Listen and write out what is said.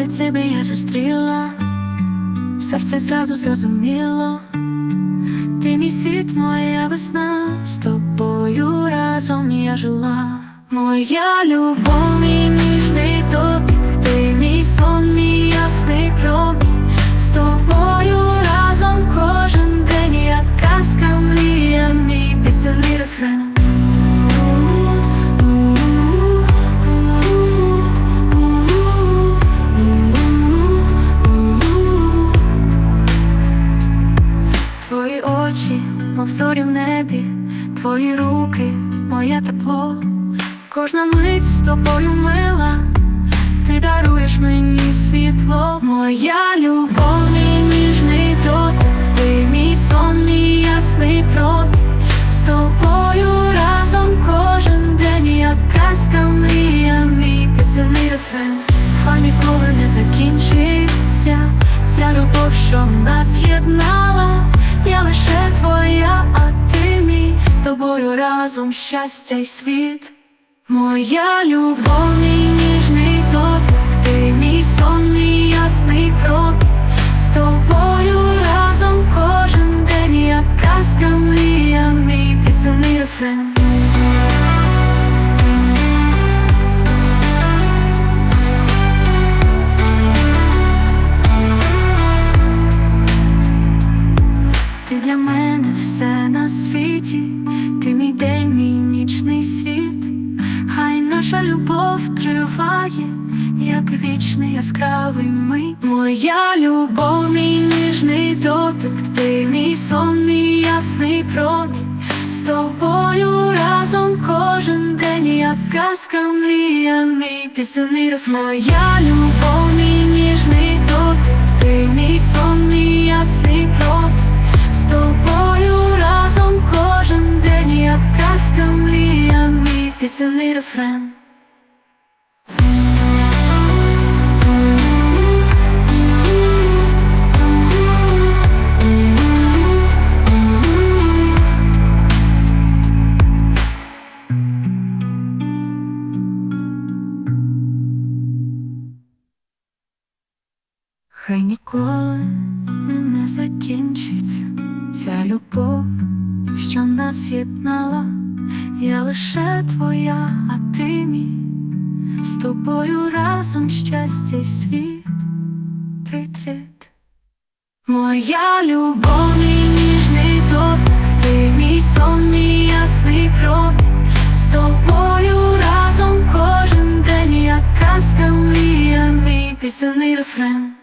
коли тебе я зустріла, серце зразу зрозуміло, ти мій світ, моя весна, з тобою разом я жила. Моя любов, мов зорі в небі, твої руки, моє тепло, кожна мить з тобою мила, ти даруєш мені світло, моя любов, мій ніжний дотик, ти мій сон, мій ясний промінь, з тобою разом кожен день, як казка мрія, мій пісенний рефрен, хай ніколи не закінчиться ця любов, що нас єднала. Я лише твоя, а ти мій з тобою разом щастя й світ. Моя любов, мій світі, ти мій день, мій нічний світ, хай наша любов триває, як вічний яскравий мить. Моя любов, мій ніжний дотик, ти мій сон, мій ясний промінь, з тобою разом кожен день, як казка мрія, мій пісенний. Моя любов, мій Хай ніколи не закінчиться ця любов, що нас єднала, я лише твоя, а ти мій, з тобою разом щастя й світ притрит. Моя любов, мій ніжний дотик, ти мій сон, мій ясний промінь, з тобою разом кожен день, як казка мрія, мій пісенний рефрен.